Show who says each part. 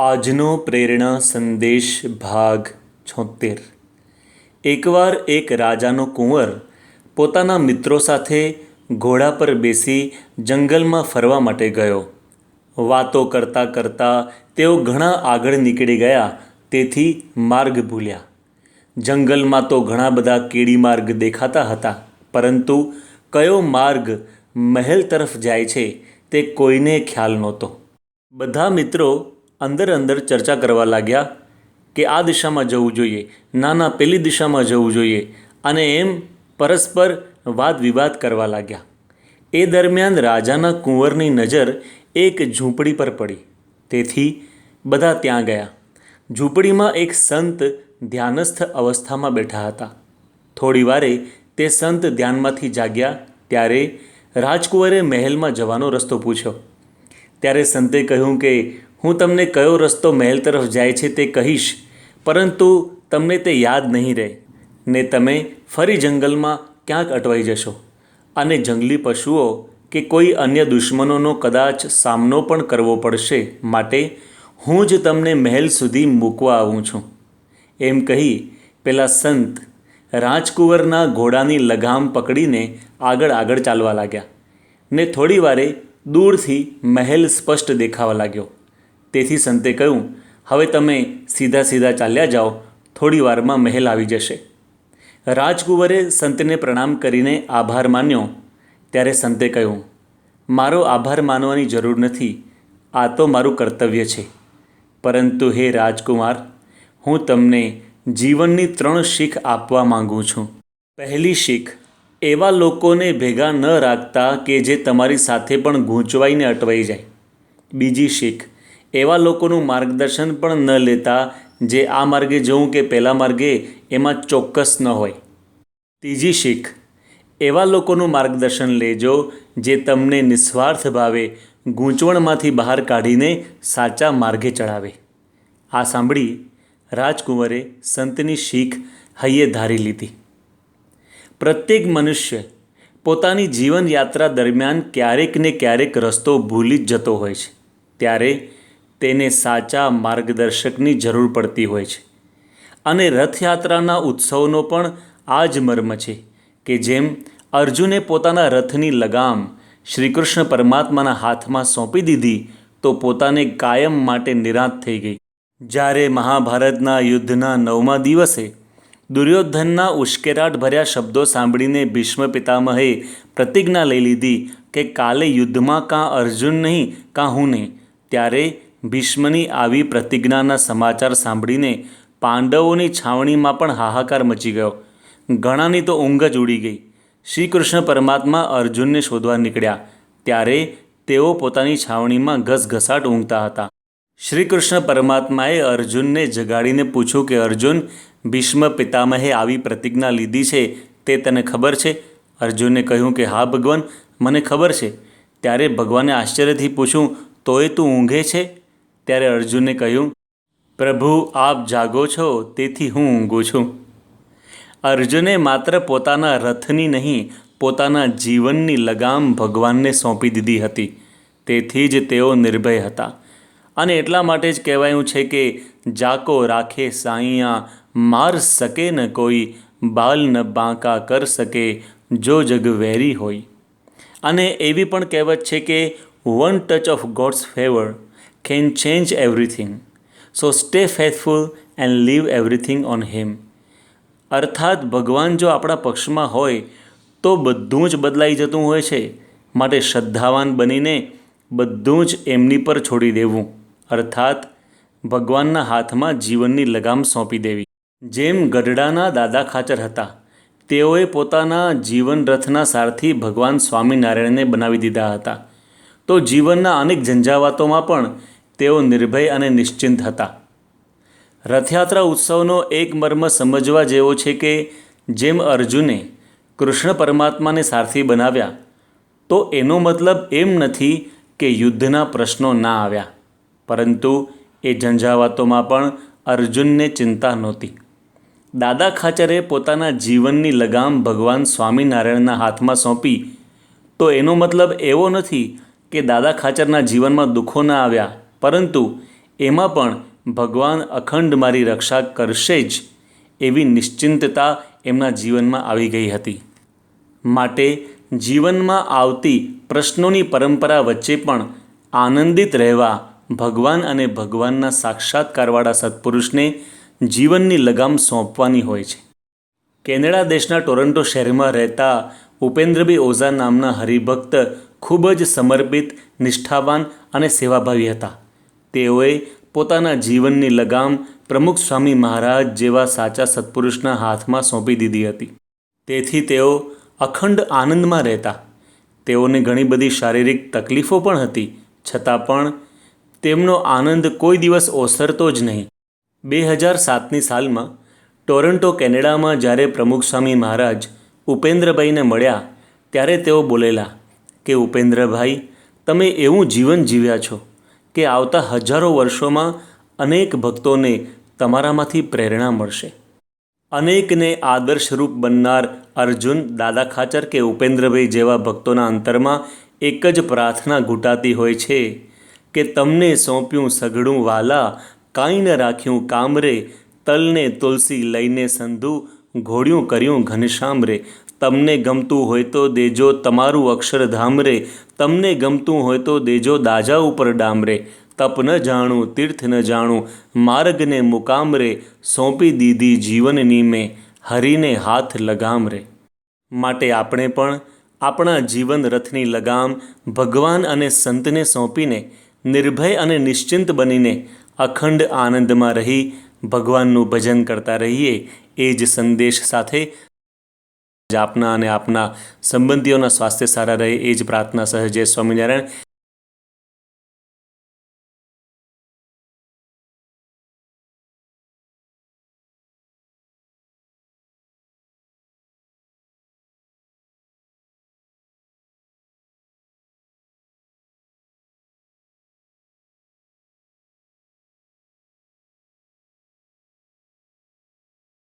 Speaker 1: આજનો પ્રેરણા સંદેશ ભાગ છોતેર. એકવાર એક રાજાનો કુંવર પોતાના મિત્રો સાથે ઘોડા પર બેસી જંગલમાં ફરવા માટે ગયો. વાતો કરતાં કરતાં તેઓ ઘણા આગળ નીકળી ગયા, તેથી માર્ગ ભૂલ્યા. જંગલમાં તો ઘણા બધા કેડી માર્ગ દેખાતા હતા, પરંતુ કયો માર્ગ મહેલ તરફ જાય છે તે કોઈને ખ્યાલ નહોતો. બધા મિત્રો અંદર અંદર ચર્ચા કરવા લાગ્યા કે આ દિશામાં જવું જોઈએ ના ના પેલી દિશામાં જવું જોઈએ અને એમ પરસ્પર વાદ વિવાદ કરવા લાગ્યા. એ દરમિયાન રાજાના કુંવરની નજર એક ઝૂંપડી પર પડી. તેથી બધા ત્યાં ગયા. ઝૂંપડીમાં એક સંત ધ્યાનસ્થ અવસ્થામાં બેઠા હતા. થોડી વારે તે સંત ધ્યાનમાંથી જાગ્યા, ત્યારે રાજકુંવરે મહેલમાં જવાનો રસ્તો પૂછ્યો. ત્યારે સંતે કહ્યું કે હું તમને કયો રસ્તો મહેલ તરફ જાય છે તે કહીશ, પરંતુ તમને તે યાદ નહીં રહે. ને તમે ફરી જંગલમાં ક્યાંક અટવાઈ જશો. અને જંગલી પશુઓ કે કોઈ અન્ય દુશ્મનોનો કદાચ સામનો પણ કરવો પડશે માટે હું જ તમને મહેલ સુધી મૂકવા આવું છું. એમ કહી પેલા સંત રાજકુંવરના ઘોડાની લગામ પકડીને આગળ આગળ ચાલવા લાગ્યા. ને થોડી વારે દૂરથી મહેલ સ્પષ્ટ દેખાવા લાગ્યો. તેથી સંતે કહ્યું, હવે તમે સીધા સીધા ચાલ્યા જાઓ, થોડી વારમાં મહેલ આવી જશે. રાજકુંવરે સંતને પ્રણામ કરીને આભાર માન્યો. ત્યારે સંતે કહ્યું, મારો આભાર માનવાની જરૂર નથી, આ તો મારું કર્તવ્ય છે. પરંતુ હે રાજકુમાર, હું તમને જીવનની ત્રણ શીખ આપવા માગું છું. પહેલી શીખ, એવા લોકોને ભેગા ન રાખતા કે જે તમારી સાથે પણ ગૂંચવાઈને અટવાઈ જાય. બીજી શીખ એવા લોકોનું માર્ગદર્શન પણ ન લેતા જે આ માર્ગે જવું કે પહેલા માર્ગે, એમાં ચોક્કસ ન હોય. ત્રીજી શીખ. એવા લોકોનું માર્ગદર્શન લેજો જે તમને નિસ્વાર્થ ભાવે ગૂંચવણમાંથી બહાર કાઢીને સાચા માર્ગે ચડાવે આ સાંભળી રાજકુંવરે સંતની શીખ હૈયે ધારી લીધી. પ્રત્યેક મનુષ્ય પોતાની જીવનયાત્રા દરમિયાન ક્યારેક ને ક્યારેક રસ્તો ભૂલી જ જતો હોય છે. ત્યારે તેને સાચા માર્ગદર્શકની જરૂર પડતી હોય છે. અને રથયાત્રાના ઉત્સવનો પણ આ જ મર્મ છે કે જેમ અર્જુને પોતાના રથની લગામ શ્રીકૃષ્ણ પરમાત્માના હાથમાં સોંપી દીધી, તો પોતાને કાયમ માટે નિરાંત થઈ ગઈ. જ્યારે મહાભારતના યુદ્ધના નવમા દિવસે દુર્યોધનના ઉશ્કેરાટ ભર્યા શબ્દો સાંભળીને ભીષ્મ પિતામહે પ્રતિજ્ઞા લઈ લીધી કે કાલે યુદ્ધમાં કાં અર્જુન નહીં, કાં હું નહીં, ત્યારે ભીષ્મની આવી પ્રતિજ્ઞાના સમાચાર સાંભળીને પાંડવોની છાવણીમાં પણ હાહાકાર મચી ગયો. ઘણાની તો ઊંઘ જ ઉડી ગઈ. શ્રી કૃષ્ણ પરમાત્મા અર્જુનને શોધવા નીકળ્યા. ત્યારે તેઓ પોતાની છાવણીમાં ઘસઘસાટ ઊંઘતા હતા. શ્રી કૃષ્ણ પરમાત્માએ અર્જુનને જગાડીને પૂછ્યું કે, અર્જુન, ભીષ્મ પિતામહે આવી પ્રતિજ્ઞા લીધી છે તે તને ખબર છે? અર્જુને કહ્યું કે, હા ભગવાન, મને ખબર છે. ત્યારે ભગવાને આશ્ચર્યથી પૂછ્યું, તોય તું ઊંઘે છે? ત્યારે અર્જુને કહ્યું, પ્રભુ, આપ જાગો છો, તેથી હું ઊંઘું છું. અર્જુને માત્ર પોતાના રથની નહીં, પોતાના જીવનની લગામ ભગવાનને સોંપી દીધી હતી. તેથી જ તેઓ નિર્ભય હતા. અને એટલા માટે જ કહેવાયું છે કે, જાકો, રાખે સાઈયા, માર શકે ન કોઈ, બાલ ન બાંકા કર શકે, જો જગ વેરી હોય. અને એવી પણ કહેવત છે કે one touch of God's favour can change everything so stay faithful and leave everything on him અર્થાત ભગવાન જો આપણા પક્ષમાં હોય, તો બધું જ બદલાઈ જતું હોય છે. માટે શ્રદ્ધાવાન બનીને બધું જ એમની પર છોડી દેવું. અર્થાત ભગવાનના હાથમાં જીવનની લગામ સોંપી દેવી. જેમ ગઢડાના દાદા ખાચર હતા, તેઓએ પોતાના જીવન રથના સારથી ભગવાન સ્વામિનારાયણને બનાવી દીધા હતા. તો જીવનના અનેક ઝંઝાવાતોમાં પણ તેઓ નિર્ભય અને નિશ્ચિંત હતા. રથયાત્રા ઉત્સવનો એક મર્મ સમજવા જેવો છે કે, જેમ અર્જુને કૃષ્ણ પરમાત્માને સારથી બનાવ્યા, તો એનો મતલબ એમ નથી કે યુદ્ધના પ્રશ્નો ના આવ્યા. પરંતુ એ ઝંઝાવાતોમાં પણ અર્જુનને ચિંતા નહોતી. દાદા ખાચરે પોતાના જીવનની લગામ ભગવાન સ્વામિનારાયણના હાથમાં સોંપી, તો એનો મતલબ એવો નથી કે દાદા ખાચરના જીવનમાં દુઃખો ના આવ્યા પરંતુ એમાં પણ ભગવાન અખંડ મારી રક્ષા કરશે જ એવી નિશ્ચિંતતા એમના જીવનમાં આવી ગઈ હતી. માટે જીવનમાં આવતી પ્રશ્નોની પરંપરા વચ્ચે પણ આનંદિત રહેવા ભગવાન અને ભગવાનના સાક્ષાત્કારવાળા સત્પુરુષને જીવનની લગામ સોંપવાની હોય છે. કેનેડા દેશના ટોરન્ટો શહેરમાં રહેતા ઉપેન્દ્રભાઈ ઓઝા નામના હરિભક્ત ખૂબ જ સમર્પિત, નિષ્ઠાવાન અને સેવાભાવી હતા. તેઓએ પોતાના જીવનની લગામ પ્રમુખ સ્વામી મહારાજ જેવા સાચા સત્પુરુષના હાથમાં સોંપી દીધી હતી. તેથી તેઓ અખંડ આનંદમાં રહેતા. તેઓને ઘણી બધી શારીરિક તકલીફો પણ હતી. છતાં પણ તેમનો આનંદ કોઈ દિવસ ઓસરતો જ નહીં. બે હજાર સાતની સાલમાં ટોરન્ટો, કેનેડામાં જ્યારે પ્રમુખ સ્વામી મહારાજ ઉપેન્દ્રભાઈને મળ્યા, ત્યારે તેઓ બોલેલા કે, ઉપેન્દ્રભાઈ, તમે એવું જીવન જીવ્યા છો. કે આવતા હજારો વર્ષોમાં અનેક ભક્તોને તમારામાંથી પ્રેરણા મળશે. અનેકને આદર્શરૂપ બનનાર અર્જુન દાદા ખાચર કે ઉપેન્દ્રભાઈ જેવા ભક્તોના અંતરમાં એક જ પ્રાર્થના ઘૂંટાતી હોય છે કે તમને સોંપ્યું સઘળું વાલા, કાંઈ ન રાખ્યું કામરે, તલને તુલસી લઈને સંધુ, ઘોડ્યું કર્યું ઘનશ્યામ રે તમને ગમતું હોય તો દેજો તમારું અક્ષરધામ રે તમને ગમતું હોય તો દેજો દાજા ઉપર ડામ રે તપ ન જાણું, તીર્થ ન જાણું, માર્ગને મુકામ રે સોંપી દીધી જીવનની મેં, હરીને હાથ લગામ રે માટે આપણે પણ આપણા જીવન રથની લગામ ભગવાન અને સંતને સોંપીને, નિર્ભય અને નિશ્ચિંત બનીને, અખંડ આનંદમાં રહી ભગવાનનું ભજન કરતા રહીએ. એ જ સંદેશ સાથે આપના અને આપના સંબંધીઓના સ્વાસ્થ્ય સારા રહે એ જ પ્રાર્થના સહજે સ્વામિનારાયણ.